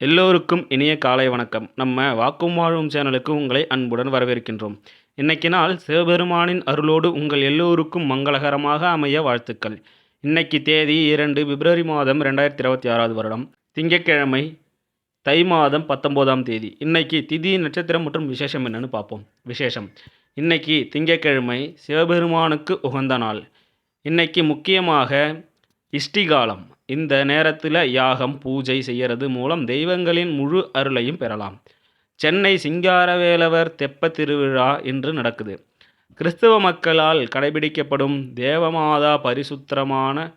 எல்லோருக்கும் இனிய காலை வணக்கம். நம்ம வாக்கும் வாழும் சேனலுக்கு உங்களை அன்புடன் வரவேற்கின்றோம். இன்னைக்கு நாள் சிவபெருமானின் அருளோடு உங்கள் எல்லோருக்கும் மங்களகரமாக அமைய வாழ்த்துக்கள். இன்னைக்கு தேதி இரண்டு பிப்ரவரி மாதம் ரெண்டாயிரத்தி இருபத்தி ஆறாவது வருடம். திங்கட்கிழமை தை மாதம் பத்தொம்போதாம் தேதி. இன்னைக்கு திதி நட்சத்திரம் மற்றும் விசேஷம் என்னன்னு பார்ப்போம். விசேஷம். இன்னைக்கு திங்கட்கிழமை சிவபெருமானுக்கு உகந்த நாள். இன்னைக்கு முக்கியமாக இஷ்டிகாலம். இந்த நேரத்தில் யாகம் பூஜை செய்கிறது மூலம் தெய்வங்களின் முழு அருளையும் பெறலாம். சென்னை சிங்காரவேலவர் தெப்ப திருவிழா இன்று நடக்குது. கிறிஸ்தவ மக்களால் கடைபிடிக்கப்படும் தேவமாதா பரிசுத்தரமான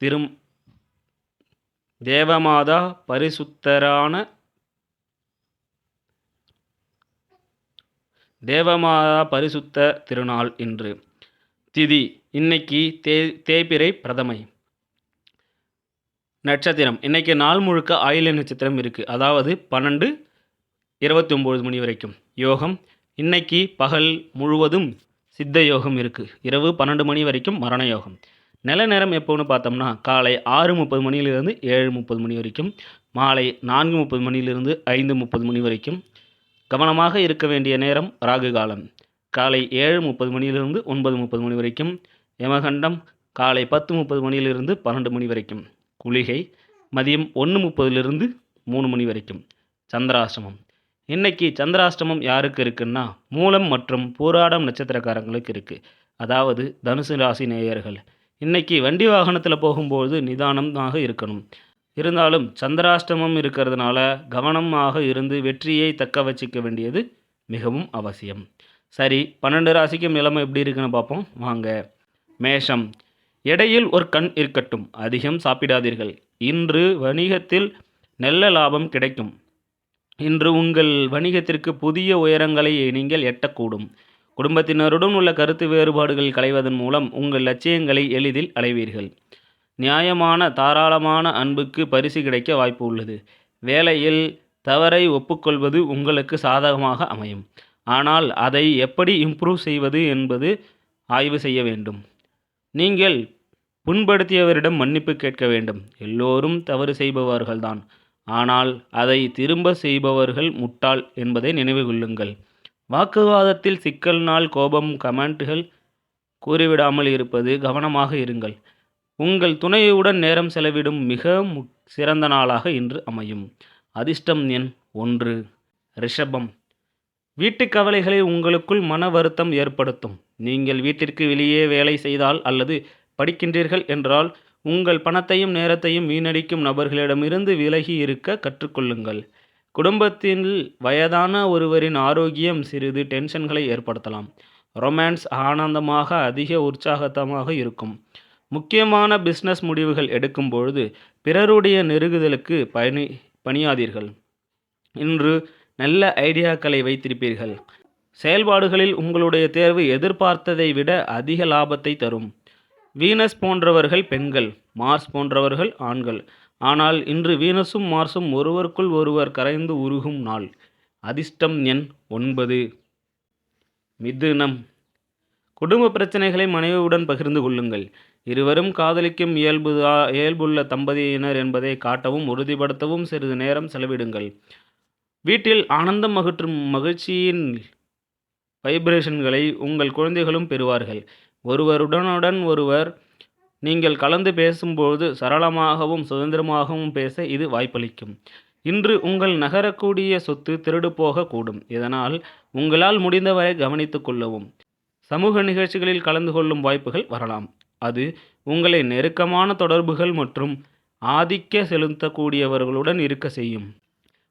திரும் தேவமாதா பரிசுத்தரான தேவமாதா பரிசுத்த திருநாள் இன்று. திதி இன்னைக்கு தே தேபிரை பிரதமை. நட்சத்திரம். இன்றைக்கி நாள் முழுக்க ஆயில்ய நட்சத்திரம் இருக்குது அதாவது பன்னெண்டு இருபத்தி ஒம்பது மணி வரைக்கும். யோகம். இன்னைக்கு பகல் முழுவதும் சித்த யோகம் இருக்குது இரவு பன்னெண்டு மணி வரைக்கும் மரண யோகம். நில நேரம் எப்போன்னு பார்த்தோம்னா காலை ஆறு முப்பது மணியிலிருந்து ஏழு முப்பது மணி வரைக்கும். மாலை நான்கு முப்பது மணியிலிருந்து ஐந்து முப்பது மணி வரைக்கும். கவனமாக இருக்க வேண்டிய நேரம் ராகு காலம். காலை ஏழு முப்பது மணியிலிருந்து ஒன்பது முப்பது மணி வரைக்கும். யமகண்டம் காலை பத்து முப்பது மணியிலிருந்து பன்னெண்டு மணி வரைக்கும். குளிகை மதியம் ஒன்று முப்பதுலேருந்து மூணு மணி வரைக்கும். சந்திராஷ்டமம். இன்னைக்கு சந்திராஷ்டமம் யாருக்கு இருக்குன்னா மூலம் மற்றும் பூராடம் நட்சத்திரக்காரங்களுக்கு இருக்குது அதாவது தனுசு ராசி நேயர்கள். இன்னைக்கு வண்டி வாகனத்தில் போகும்போது நிதானமாக இருக்கணும். இருந்தாலும் சந்திராஷ்டமம் இருக்கிறதுனால கவனமாக இருந்து வெற்றியை தக்க வச்சிக்க வேண்டியது மிகவும் அவசியம். சரி பன்னெண்டு ராசிக்கும் நிலைமை எப்படி இருக்குன்னு பார்ப்போம். வாங்க. மேஷம். எடையில் ஒரு கண் இருக்கட்டும் அதிகம் சாப்பிடாதீர்கள். இன்று வணிகத்தில் நல்ல லாபம் கிடைக்கும். இன்று உங்கள் வணிகத்திற்கு புதிய உயரங்களை நீங்கள் எட்டக்கூடும். குடும்பத்தினருடன் உள்ள கருத்து வேறுபாடுகள் களைவதன் மூலம் உங்கள் லட்சியங்களை எளிதில் அடைவீர்கள். நியாயமான தாராளமான அன்புக்கு பரிசு கிடைக்க வாய்ப்பு உள்ளது. வேலையில் தவறை ஒப்புக்கொள்வது உங்களுக்கு சாதகமாக அமையும். ஆனால் அதை எப்படி இம்ப்ரூவ் செய்வது என்பது ஆய்வு செய்ய வேண்டும். நீங்கள் புண்படுத்தியவரிடம் மன்னிப்பு கேட்க வேண்டும். எல்லோரும் தவறு செய்பவர்கள்தான். ஆனால் அதை திரும்ப செய்பவர்கள் முட்டாள் என்பதை நினைவு கொள்ளுங்கள். வாக்குவாதத்தில் சிக்கல் நாள் கோபம் கமெண்ட்டுகள் கூறிவிடாமல் இருப்பது கவனமாக இருங்கள். உங்கள் துணையுடன் நேரம் செலவிடும் மிக சிறந்த நாளாக இன்று அமையும். அதிர்ஷ்டம் எண் ஒன்று. ரிஷபம். வீட்டு கவலைகளை உங்களுக்குள் மன வருத்தம் ஏற்படுத்தும். நீங்கள் வீட்டிற்கு வெளியே வேலை செய்தால் அல்லது படிக்கின்றீர்கள் என்றால் உங்கள் பணத்தையும் நேரத்தையும் வீணடிக்கும் நபர்களிடமிருந்து விலகி இருக்க கற்றுக்கொள்ளுங்கள். குடும்பத்தில் வயதான ஒருவரின் ஆரோக்கியம் சிறிது டென்ஷன்களை ஏற்படுத்தலாம். ரொமான்ஸ் ஆனந்தமாக அதிக உற்சாகத்தமாக இருக்கும். முக்கியமான பிஸ்னஸ் முடிவுகள் எடுக்கும் பொழுது பிறருடைய நெருகுதலுக்கு பணி பணியாதீர்கள். இன்று நல்ல ஐடியாக்களை வைத்திருப்பீர்கள். செயல்பாடுகளில் உங்களுடைய தேர்வு எதிர்பார்த்ததை விட அதிக லாபத்தை தரும். வீனஸ் போன்றவர்கள் பெண்கள் மார்ஸ் போன்றவர்கள் ஆண்கள். ஆனால் இன்று வீனஸும் மார்ஸும் ஒருவருக்குள் ஒருவர் கரைந்து உருகும் நாள். அதிர்ஷ்டம் எண் ஒன்பது. மிதுனம். குடும்ப பிரச்சனைகளை மனைவியுடன் பகிர்ந்து கொள்ளுங்கள். இருவரும் காதலிக்கும் இயல்பு இயல்புள்ள தம்பதியினர் என்பதை காட்டவும் உறுதிப்படுத்தவும் சிறிது நேரம் செலவிடுங்கள். வீட்டில் ஆனந்தம் மகிற்றும் மகிழ்ச்சியின் வைப்ரேஷன்களை உங்கள் குழந்தைகளும் பெறுவார்கள். ஒருவருடனுடன் ஒருவர் நீங்கள் கலந்து பேசும்போது சரளமாகவும் சுதந்திரமாகவும் பேச இது வாய்ப்பளிக்கும். இன்று உங்கள் நகரக்கூடிய சொத்து திருடு போகக்கூடும். இதனால் உங்களால் முடிந்தவரை கவனித்து கொள்ளவும். சமூக நிகழ்ச்சிகளில் கலந்து கொள்ளும் வாய்ப்புகள் வரலாம். அது உங்களை நெருக்கமான தொடர்புகள் மற்றும் ஆதிக்க செலுத்தக்கூடியவர்களுடன் இருக்க செய்யும்.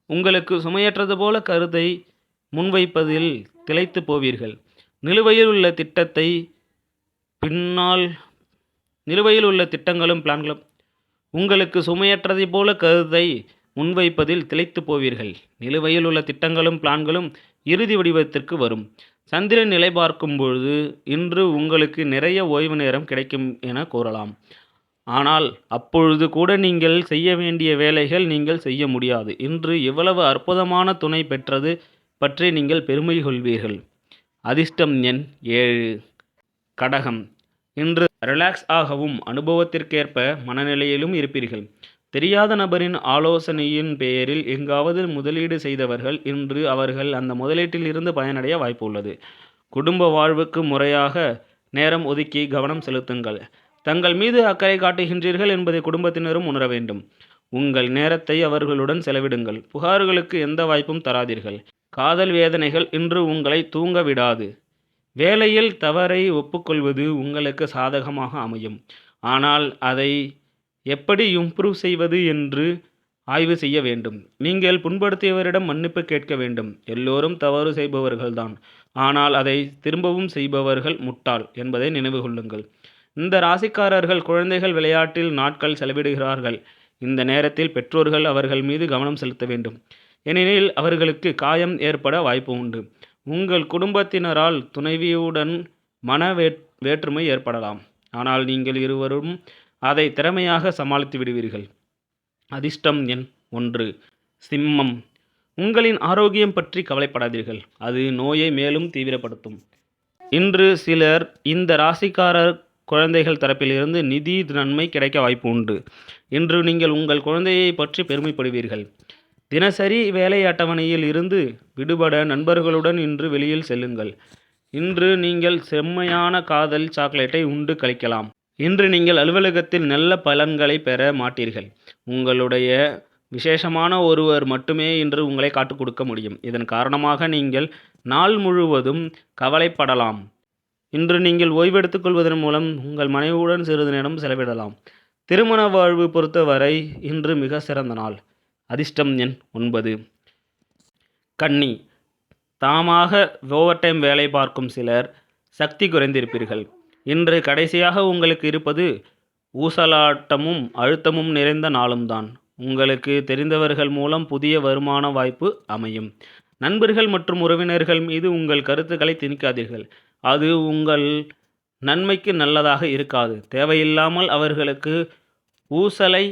உங்களுக்கு சுமையற்றது போல கருத்தை முன்வைப்பதில் திளைத்து போவீர்கள். நிலுவையில் உள்ள திட்டத்தை பின்னால் நிலுவையில் உள்ள திட்டங்களும் பிளான்களும் உங்களுக்கு சுமையற்றதை போல கருத்தை முன்வைப்பதில் திளைத்து போவீர்கள். நிலுவையில் உள்ள திட்டங்களும் பிளான்களும் இறுதி வடிவத்திற்கு வரும். சந்திரன் நிலை பார்க்கும் பொழுது இன்று உங்களுக்கு நிறைய ஓய்வு நேரம் கிடைக்கும் என கூறலாம். ஆனால் அப்பொழுது கூட நீங்கள் செய்ய வேண்டிய வேலைகள் நீங்கள் செய்ய முடியாது. இன்று இவ்வளவு அற்புதமான துணை பெற்றது பற்றி நீங்கள் பெருமை கொள்வீர்கள். அதிர்ஷ்டம் எண் ஏழு. கடகம். இன்று ரிலாக்ஸ் ஆகவும் அனுபவத்திற்கேற்ப மனநிலையிலும் இருப்பீர்கள். தெரியாத நபரின் ஆலோசனையின் பெயரில் எங்காவது முதலீடு செய்தவர்கள் இன்று அவர்கள் அந்த முதலீட்டில் இருந்து பயனடைய வாய்ப்பு உள்ளது. குடும்ப வாழ்வுக்கு முறையாக நேரம் ஒதுக்கி கவனம் செலுத்துங்கள். தங்கள் மீது அக்கறை காட்டுகின்றீர்கள் என்பதை குடும்பத்தினரும் உணர வேண்டும். உங்கள் நேரத்தை அவர்களுடன் செலவிடுங்கள். புகார்களுக்கு எந்த வாய்ப்பும் தராதீர்கள். காதல் வேதனைகள் இன்று உங்களை தூங்க விடாது. வேலையில் தவறை ஒப்புக்கொள்வது உங்களுக்கு சாதகமாக அமையும். ஆனால் அதை எப்படி இம்ப்ரூவ் செய்வது என்று ஆய்வு செய்ய வேண்டும். நீங்கள் புண்படுத்தியவரிடம் மன்னிப்பு கேட்க வேண்டும். எல்லோரும் தவறு செய்பவர்கள்தான். ஆனால் அதை திரும்பவும் செய்பவர்கள் முட்டாள் என்பதை நினைவு கொள்ளுங்கள். இந்த ராசிக்காரர்கள் குழந்தைகள் விளையாட்டில் நாட்கள் செலவிடுகிறார்கள். இந்த நேரத்தில் பெற்றோர்கள் அவர்கள் மீது கவனம் செலுத்த வேண்டும். ஏனெனில் அவர்களுக்கு காயம் ஏற்பட வாய்ப்பு உண்டு. உங்கள் குடும்பத்தினரால் துணைவியுடன் மன வேற் வேற்றுமை ஏற்படலாம். ஆனால் நீங்கள் இருவரும் அதை திறமையாக சமாளித்து விடுவீர்கள். அதிர்ஷ்டம் எண் ஒன்று. சிம்மம். உங்களின் ஆரோக்கியம் பற்றி கவலைப்படாதீர்கள். அது நோயை மேலும் தீவிரப்படுத்தும். இன்று சிலர் இந்த ராசிக்காரர் குழந்தைகள் தரப்பிலிருந்து நிதி நன்மை கிடைக்க வாய்ப்பு உண்டு. இன்று நீங்கள் உங்கள் குழந்தையை பற்றி பெருமைப்படுவீர்கள். தினசரி வேலை அட்டவணையில் இருந்து விடுபட நண்பர்களுடன் இன்று வெளியில் செல்லுங்கள். இன்று நீங்கள் செம்மையான காதல் சாக்லேட்டை உண்டு கழிக்கலாம். இன்று நீங்கள் அலுவலகத்தில் நல்ல பலன்களை பெற மாட்டீர்கள். உங்களுடைய விசேஷமான ஒருவர் மட்டுமே இன்று உங்களை காட்டுக் கொடுக்க முடியும். இதன் காரணமாக நீங்கள் நாள் முழுவதும் கவலைப்படலாம். இன்று நீங்கள் ஓய்வெடுத்துக் கொள்வதன் மூலம் உங்கள் மனைவியுடன் சிறிது நேரம் செலவிடலாம். திருமண வாழ்வு பொறுத்தவரை இன்று மிக சிறந்த நாள். அதிர்ஷ்டம் எண் ஒன்பது. கன்னி தாமாக ஓவர் டைம் வேலை பார்க்கும் சிலர் சக்தி குறைந்திருப்பீர்கள். இன்று கடைசியாக உங்களுக்கு இருப்பது ஊசலாட்டமும் அழுத்தமும் நிறைந்த நாளும்தான் உங்களுக்கு தெரிந்தவர்கள் மூலம் புதிய வருமான வாய்ப்பு அமையும். நண்பர்கள் மற்றும் உறவினர்கள் மீது உங்கள் கருத்துக்களை திணிக்காதீர்கள். அது உங்கள் நன்மைக்கு நல்லதாக இருக்காது. தேவையில்லாமல் அவர்களுக்கு ஊசலை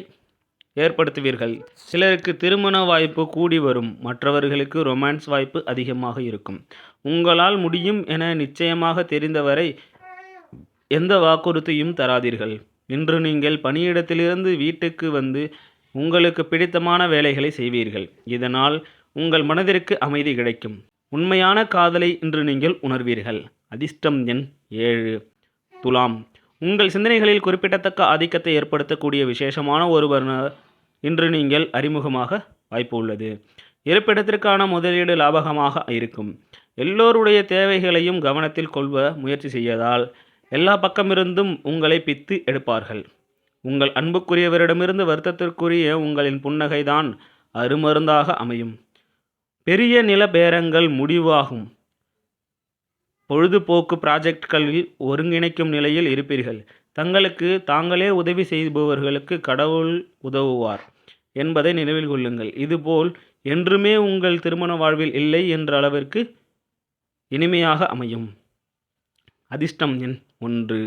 ஏற்படுத்துவீர்கள். சிலருக்கு திருமண வாய்ப்பு கூடி வரும். மற்றவர்களுக்கு ரொமான்ஸ் வாய்ப்பு அதிகமாக இருக்கும். உங்களால் முடியும் என நிச்சயமாக தெரிந்தவரை எந்த வாக்குறுதியும் தராதீர்கள். இன்று நீங்கள் பணியிடத்திலிருந்து வீட்டுக்கு வந்து உங்களுக்கு பிடித்தமான வேலைகளை செய்வீர்கள். இதனால் உங்கள் மனதிற்கு அமைதி கிடைக்கும். உண்மையான காதலை இன்று நீங்கள் உணர்வீர்கள். அதிர்ஷ்டம் எண் ஏழு. துலாம். உங்கள் சிந்தனைகளில் குறிப்பிடத்தக்க ஆதிக்கத்தை ஏற்படுத்தக்கூடிய விசேஷமான ஒருவர் இன்று நீங்கள் அறிமுகமாக வாய்ப்பு உள்ளது. இருப்பிடத்திற்கான முதலீடு லாபகமாக இருக்கும். எல்லோருடைய தேவைகளையும் கவனத்தில் கொள்வ முயற்சி செய்வதால் எல்லா பக்கமிருந்தும் உங்களை பித்து எடுப்பார்கள். உங்கள் அன்புக்குரியவரிடமிருந்து வருத்தத்திற்குரிய உங்களின் புன்னகைதான் அருமருந்தாக அமையும். பெரிய நில பேரங்கள் முடிவாகும். பொழுதுபோக்கு ப்ராஜெக்ட்களில் ஒருங்கிணைக்கும் நிலையில் இருப்பீர்கள். தங்களுக்கு தாங்களே உதவி செய்பவர்களுக்கு கடவுள் உதவுவார் என்பதை நினைவில் கொள்ளுங்கள். இதுபோல் என்றுமே உங்கள் திருமண வாழ்வில் இல்லை என்ற அளவிற்கு இனிமையாக அமையும். அதிர்ஷ்டம் எண் ஒன்று.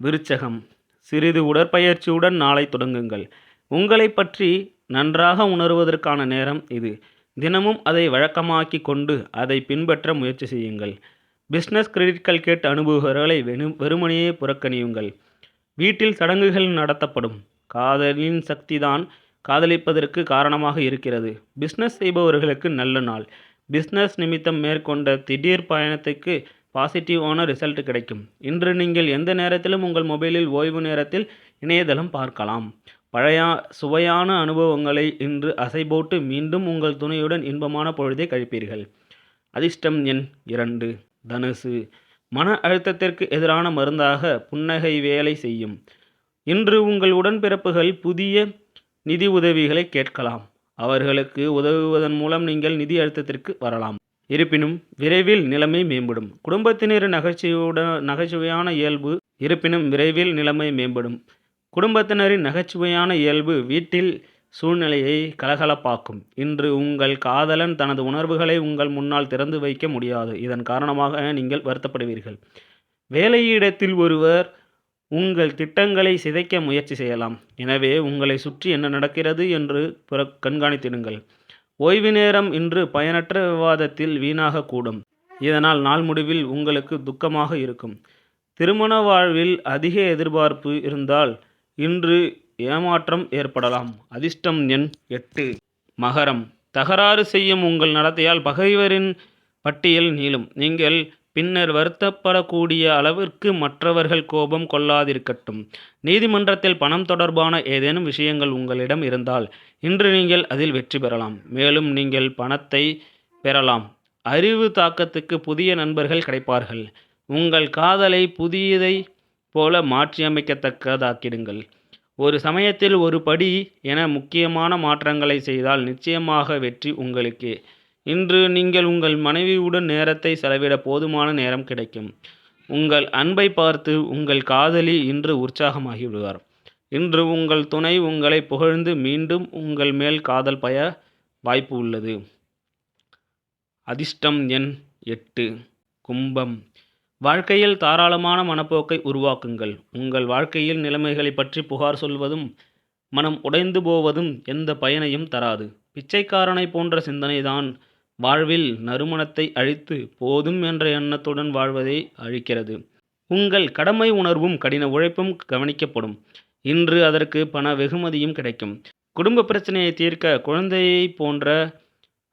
விருச்சகம். சிறிது உடற்பயிற்சியுடன் நாளை தொடங்குங்கள். உங்களை பற்றி நன்றாக உணர்வதற்கான நேரம் இது. தினமும் அதை வழக்கமாக்கி கொண்டு அதை பின்பற்ற முயற்சி செய்யுங்கள். பிஸ்னஸ் கிரெடிட் கேட் அனுபவங்களை வெறுமனையே புறக்கணியுங்கள். வீட்டில் சடங்குகள் நடத்தப்படும். காதலின் சக்திதான் காதலிப்பதற்கு காரணமாக இருக்கிறது. பிஸ்னஸ் செய்பவர்களுக்கு நல்ல நாள். பிஸ்னஸ் நிமித்தம் மேற்கொண்ட திடீர் பயணத்துக்கு பாசிட்டிவான ரிசல்ட் கிடைக்கும். இன்று நீங்கள் எந்த நேரத்திலும் உங்கள் மொபைலில் ஓய்வு நேரத்தில் இணையதளம் பார்க்கலாம். பழைய சுவையான அனுபவங்களை இன்று அசைபோட்டு மீண்டும் உங்கள் துணையுடன் இன்பமான பொழுதை கழிப்பீர்கள். அதிர்ஷ்டம் எண் இரண்டு. தனுசு. மன அழுத்தத்திற்கு எதிரான மருந்தாக புன்னகை வேலை செய்யும். இன்று உங்கள் உடன்பிறப்புகள் புதிய நிதி உதவிகளை கேட்கலாம். அவர்களுக்கு உதவுவதன் மூலம் நீங்கள் நிதி அழுத்தத்திற்கு வரலாம். இருப்பினும் விரைவில் நிலைமை மேம்படும். குடும்பத்தினர் நகைச்சுவையுடன் நகைச்சுவையான இயல்பு இருப்பினும் விரைவில் நிலைமை மேம்படும். குடும்பத்தினரின் நகைச்சுவையான இயல்பு வீட்டில் சூழ்நிலையை கலகலப்பாக்கும். இன்று உங்கள் காதலன் தனது உணர்வுகளை உங்கள் முன்னால் திறந்து வைக்க முடியாது. இதன் காரணமாக நீங்கள் வருத்தப்படுவீர்கள். வேலையிடத்தில் ஒருவர் உங்கள் திட்டங்களை சிதைக்க முயற்சி செய்யலாம். எனவே உங்களை சுற்றி என்ன நடக்கிறது என்று புற கண்காணித்திடுங்கள். ஓய்வு நேரம் இன்று பயனற்ற விவாதத்தில் வீணாகக்கூடும். இதனால் நாள் முடிவில் உங்களுக்கு துக்கமாக இருக்கும். திருமண வாழ்வில் அதிக எதிர்பார்ப்பு இருந்தால் இன்று ஏமாற்றம் ஏற்படலாம். அதிர்ஷ்டம் எண் எட்டு. மகரம். தகராறு செய்யும் உங்கள் நடத்தையால் பகைவரின் பட்டியல் நீளும். நீங்கள் பின்னர் வருத்தப்படக்கூடிய அளவிற்கு மற்றவர்கள் கோபம் கொள்ளாதிருக்கட்டும். நீதிமன்றத்தில் பணம் தொடர்பான ஏதேனும் விஷயங்கள் உங்களிடம் இருந்தால் இன்று நீங்கள் அதில் வெற்றி பெறலாம். மேலும் நீங்கள் பணத்தை பெறலாம். அறிவு தாக்கத்துக்கு புதிய நண்பர்கள் கிடைப்பார்கள். உங்கள் காதலை புதியதை போல மாற்றியமைக்கத்தக்கதாக்கிடுங்கள். ஒரு சமயத்தில் ஒரு படி என முக்கியமான மாற்றங்களை செய்தால் நிச்சயமாக வெற்றி உங்களுக்கே. இன்று நீங்கள் உங்கள் மனைவியுடன் நேரத்தை செலவிட போதுமான நேரம் கிடைக்கும். உங்கள் அன்பை பார்த்து உங்கள் காதலி இன்று உற்சாகமாகி விடுவார் இன்று உங்கள் துணை உங்களை புகழ்ந்து மீண்டும் உங்கள் மேல் காதல் பய வாய்ப்பு உள்ளது. அதிர்ஷ்டம் எண் எட்டு கும்பம் வாழ்க்கையில் தாராளமான மனப்போக்கை உருவாக்குங்கள். உங்கள் வாழ்க்கையில் நிலைமைகளை பற்றி புகார் சொல்வதும் மனம் உடைந்து போவதும் எந்த பயனையும் தராது. பிச்சைக்காரனை போன்ற சிந்தனைதான் வாழ்வில் நறுமணத்தை அழித்து போதும் என்ற எண்ணத்துடன் வாழ்வதை அழிக்கிறது. உங்கள் கடமை உணர்வும் கடின உழைப்பும் கவனிக்கப்படும். இன்று அதற்கு பண வெகுமதியும் கிடைக்கும். குடும்ப பிரச்சனையை தீர்க்க குழந்தையை போன்ற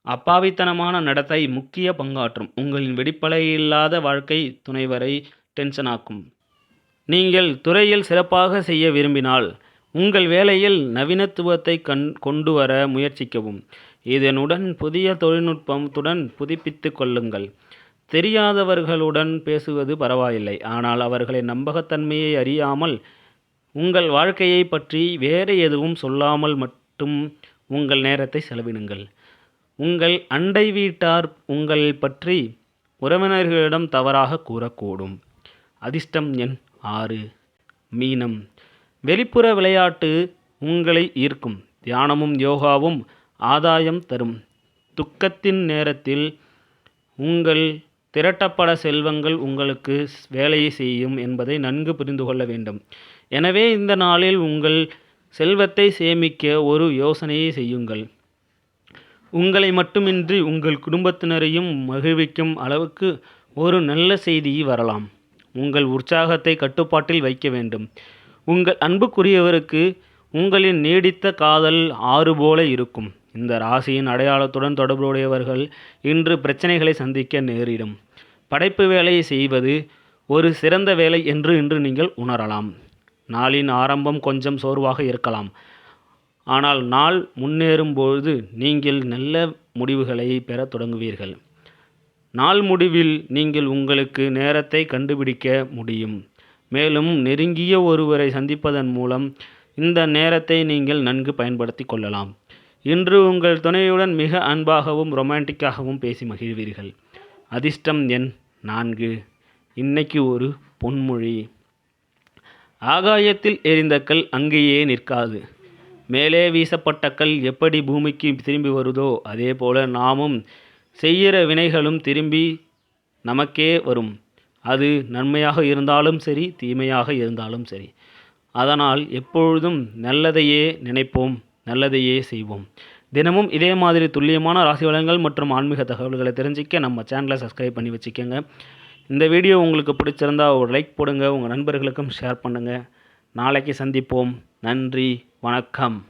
அப்பாவித்தனமான நடத்தை முக்கிய பங்காற்றும். உங்களின் வெடிப்படையில்லாத வாழ்க்கை துணைவரை டென்ஷனாக்கும் நீங்கள் துறையில் சிறப்பாக செய்ய விரும்பினால் உங்கள் வேலையில் நவீனத்துவத்தை கண் கொண்டு வர முயற்சிக்கவும். இதனுடன் புதிய தொழில்நுட்பத்துடன் புதுப்பித்து கொள்ளுங்கள். தெரியாதவர்களுடன் பேசுவது பரவாயில்லை. ஆனால் அவர்களின் நம்பகத்தன்மையை அறியாமல் உங்கள் வாழ்க்கையை பற்றி வேறு எதுவும் சொல்லாமல் மட்டும் உங்கள் நேரத்தை செலவிடுங்கள். உங்கள் அண்டை வீட்டார் உங்கள் பற்றி உறவினர்களிடம் தவறாக கூறக்கூடும். அதிர்ஷ்டம் எண் ஆறு. மீனம். வெளிப்புற விளையாட்டு உங்களை ஈர்க்கும். தியானமும் யோகாவும் ஆதாயம் தரும். துக்கத்தின் நேரத்தில் உங்கள் திரட்டப்பட செல்வங்கள் உங்களுக்கு வேலையை செய்யும் என்பதை நன்கு புரிந்து கொள்ள வேண்டும். எனவே இந்த நாளில் உங்கள் செல்வத்தை சேமிக்க ஒரு யோசனையை செய்யுங்கள். உங்களை மட்டுமின்றி உங்கள் குடும்பத்தினரையும் மகிழ்விக்கும் அளவுக்கு ஒரு நல்ல செய்தி வரலாம். உங்கள் உற்சாகத்தை கட்டுப்பாட்டில் வைக்க வேண்டும். உங்கள் அன்புக்குரியவருக்கு உங்களின் நீடித்த காதல் ஆறு போல இருக்கும். இந்த ராசியின் அடையாளத்துடன் தொடர்புடையவர்கள் இன்று பிரச்சனைகளை சந்திக்க நேரிடும். படைப்பு வேலையை செய்வது ஒரு சிறந்த வேலை என்று இன்று நீங்கள் உணரலாம். நாளின் ஆரம்பம் கொஞ்சம் சோர்வாக இருக்கலாம். ஆனால் நாள் முன்னேறும்போது நீங்கள் நல்ல முடிவுகளை பெறத் தொடங்குவீர்கள். நாள் முடிவில் நீங்கள் உங்களுக்கு நேரத்தை கண்டுபிடிக்க முடியும். மேலும் நெருங்கிய ஒருவரை சந்திப்பதன் மூலம் இந்த நேரத்தை நீங்கள் நன்கு பயன்படுத்தி கொள்ளலாம். இன்று உங்கள் துணையுடன் மிக அன்பாகவும் ரொமான்டிக்காகவும் பேசி மகிழ்வீர்கள். அதிர்ஷ்டம் எண் நான்கு. இன்னைக்கு ஒரு பொன்மொழி. ஆகாயத்தில் எரிந்த கல் அங்கேயே நிற்காது. மேலே வீசப்பட்ட கல் எப்படி பூமிக்கு திரும்பி வருதோ அதே போல நாமும் செய்கிற வினைகளும் திரும்பி நமக்கே வரும். அது நன்மையாக இருந்தாலும் சரி தீமையாக இருந்தாலும் சரி. அதனால் எப்பொழுதும் நல்லதையே நினைப்போம் நல்லதையே செய்வோம். தினமும் இதே மாதிரி துல்லியமான ராசி வளங்கள் மற்றும் ஆன்மீக தகவல்களை தெரிஞ்சிக்க நம்ம சேனலை சப்ஸ்கிரைப் பண்ணி வச்சுக்கோங்க. இந்த வீடியோ உங்களுக்கு பிடிச்சிருந்தா ஒரு லைக் போடுங்க உங்கள் நண்பர்களுக்கும் ஷேர் பண்ணுங்கள் நாளைக்கு சந்திப்போம். நன்றி. வணக்கம்.